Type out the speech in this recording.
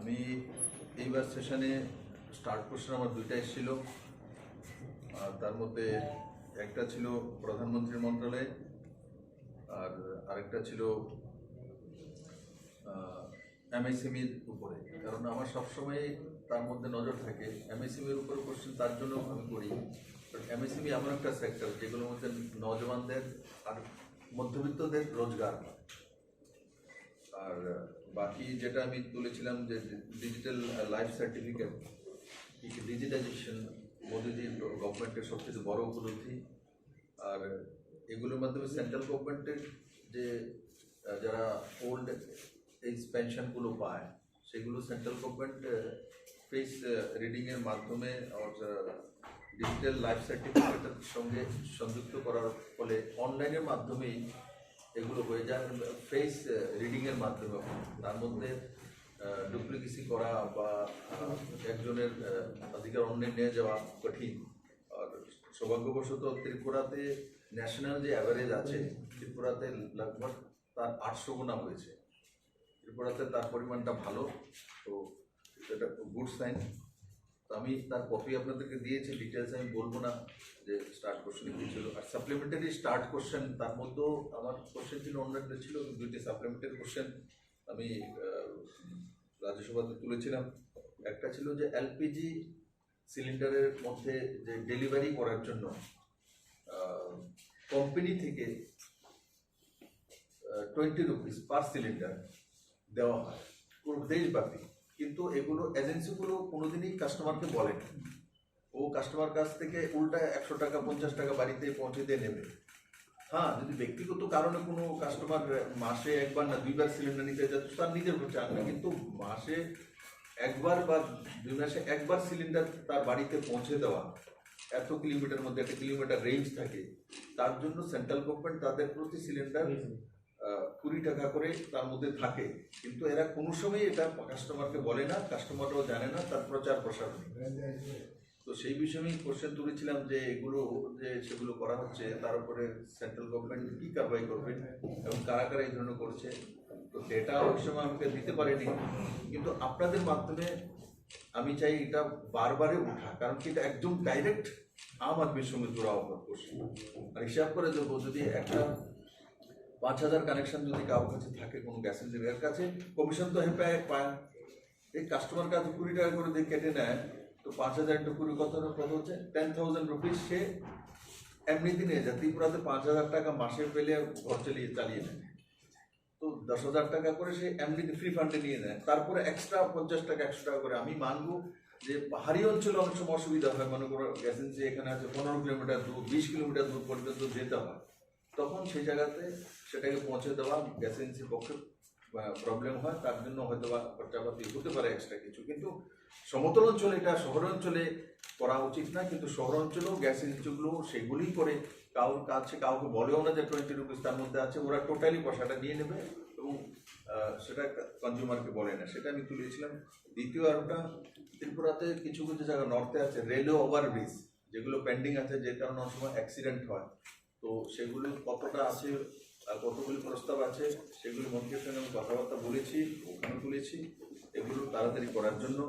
আমি এইবার সেশনে স্টার্ট কোশ্চেন আমার দুইটা এসেছিল আর তার মধ্যে একটা ছিল প্রধানমন্ত্রীর মন্ত্রণালয়ে, আর আরেকটা ছিল এমএসএমইর উপরে। কারণ আমার সবসময় তার মধ্যে নজর থাকে। এমএসএমইর উপরে কোশ্চেন তার জন্য আমি করি। এমএসএমই এমন একটা সেক্টর যেগুলোর মধ্যে নজওয়ানদের আর মধ্যবিত্তদের রোজগার আর বাকি যেটা আমি তুলেছিলাম যে ডিজিটাল লাইফ সার্টিফিকেট ডিজিটাইজেশন মোদিজির গভর্নমেন্টের সবচেয়ে বড় উপলব্ধি। আর এগুলোর মাধ্যমে সেন্ট্রাল গভর্নমেন্টের যে যারা ওল্ড এজ পেনশনগুলো পায়, সেগুলো সেন্ট্রাল গভর্নমেন্ট ফেস রিডিংয়ের মাধ্যমে ডিজিটাল লাইফ সার্টিফিকেটের সঙ্গে সংযুক্ত করার ফলে অনলাইনের মাধ্যমেই এগুলো হয়ে যায় ফেস রিডিংয়ের মাধ্যমে। তার মধ্যে ডুপ্লিকেসি করা বা একজনের অধিকার অন্যের নিয়ে যাওয়া কঠিন। আর সৌভাগ্যবশত ত্রিপুরাতে ন্যাশনাল যে অ্যাভারেজ আছে, ত্রিপুরাতে লগভগ তার আটশো গুণা হয়েছে। ত্রিপুরাতে তার পরিমাণটা ভালো, তো এটা গুড সাইন তো আমি তার কপি আপনাদেরকে দিয়েছি ডিটেলস আমি বলব না যে স্টার্ট কোশ্চেন কি ছিল। আর সাপ্লিমেন্টারি স্টার্ট কোশ্চেন তার মধ্যেও আমার কোশ্চেন ছিল, অন্য একটা ছিল দুইটি সাপ্লিমেন্টারি কোশ্চেন আমি রাজ্যসভাতে তুলেছিলাম। একটা ছিল যে এলপিজি সিলিন্ডারের মধ্যে যে ডেলিভারি করার জন্য কোম্পানি থেকে টোয়েন্টি রুপিস পার সিলিন্ডার দেওয়া হয়। পুরো দেশব্যাপী। কিন্তু এগুলো এজেন্সিগুলো কোনোদিনই কাস্টমারকে বলে না ও কাস্টমার কাছ থেকে উল্টা একশো টাকা, পঞ্চাশ টাকা বাড়িতে পৌঁছে দিয়ে নেবে। হ্যাঁ যদি ব্যক্তিগত কারণে কোনো কাস্টমার মাসে একবার না দুইবার সিলিন্ডার নিতে যাচ্ছে তার নিজের চান না কিন্তু মাসে একবার বা দুই মাসে একবার সিলিন্ডার তার বাড়িতে পৌঁছে দেওয়া। এত কিলোমিটার মধ্যে, একটা কিলোমিটার রেঞ্জ থাকে। তার জন্য সেন্ট্রাল গভর্নমেন্ট তাদের প্রতি সিলিন্ডার কুড়ি টাকা করে তার মধ্যে থাকে। কিন্তু এরা কোনো সময় এটা কাস্টমারকে বলে না কাস্টমাররাও জানে না, তার প্রচার প্রসার নেই। তো সেই বিষয়ে আমি কোশ্চেন তুলেছিলাম যে এগুলো যে সেগুলো করা হচ্ছে, তার উপরে সেন্ট্রাল গভর্নমেন্ট কি কারবাই করবে এবং কারা কারা এই ধরনের করছে? তো ডেটা ওই সময় আমাকে দিতে পারেনি। কিন্তু আপনাদের মাধ্যমে আমি চাই এটা বারবারে উঠা, কারণ কি এটা একদম ডাইরেক্ট আম আদমির সঙ্গে জোড়া অপরাধ করছে। আর হিসাব করে দেবো, যদি একটা পাঁচ হাজার কানেকশন যদি কারোর কাছে থাকে কোনো গ্যাস এর কাছে কমিশন তো হেপে পায়। এই কাস্টমার কাছে কুড়ি টাকা করে দিয়ে কেটে নেয়, তো পাঁচ হাজার একটু কুড়ি কত কত হচ্ছে? টেন থাউজেন্ড রুপিস সে এমনিতে নিয়ে যায়। ত্রিপুরাতে পাঁচ হাজার টাকা মাসে পেলে ঘর চালিয়ে চালিয়ে নেয়। তো দশ হাজার টাকা করে সে এমনিতে ফ্রি ফান্ডে নিয়ে নেয়। তারপরে এক্সট্রা পঞ্চাশ টাকা, একশো টাকা করে আমি মানবো যে পাহাড়ি অঞ্চলে অনেক সময় অসুবিধা হয়। মনে করো এজেন্সি এখানে আছে, পনেরো কিলোমিটার দূর, বিশ কিলোমিটার দূর পর্যন্ত যেতে হয়। তখন সেই জায়গাতে সেটাকে পৌঁছে দেওয়া গ্যাস এজেন্সির পক্ষে প্রবলেম হয়। তার জন্য হয়তো বা খরচাপাতি হতে পারে এক্সট্রা কিছু। কিন্তু সমতল অঞ্চলে এটা শহর অঞ্চলে করা উচিত না। কিন্তু শহর অঞ্চলেও গ্যাস এজেন্সিগুলো সেগুলোই করে কারোর কাছে কাউকে বলেও না যে টোয়েন্টি রুপিস তার মধ্যে আছে। ওরা টোটালি পয়সাটা নিয়ে নেবে এবং সেটা কনজিউমারকে বলে না। সেটা আমি তুলেছিলাম। দ্বিতীয় আরোটা, ত্রিপুরাতে কিছু কিছু জায়গা নর্থে আছে রেলওয়ে ওভারব্রিজ যেগুলো পেন্ডিং আছে, যে কারণে অনেক সময় অ্যাক্সিডেন্ট হয়। তো সেগুলো কতটা আছে কতগুলি প্রস্তাব আছে সেগুলি মন্ত্রীর সঙ্গে আমি কথাবার্তা বলেছি, ওখানে তুলেছি, এগুলো তাড়াতাড়ি করার জন্য।